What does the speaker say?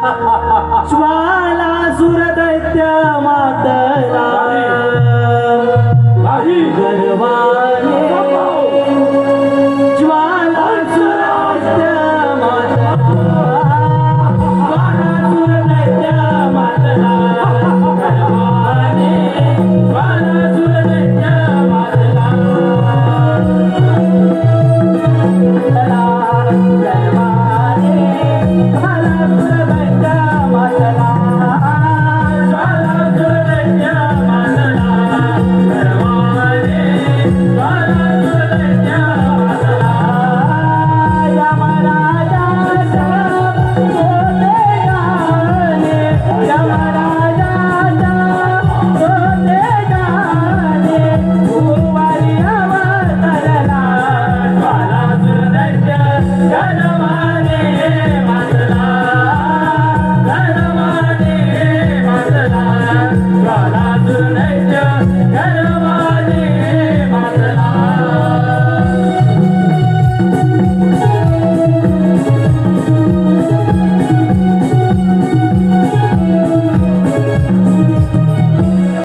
ज्वाला सुरदैत्य मातला. नाही. गर्वाने Hello,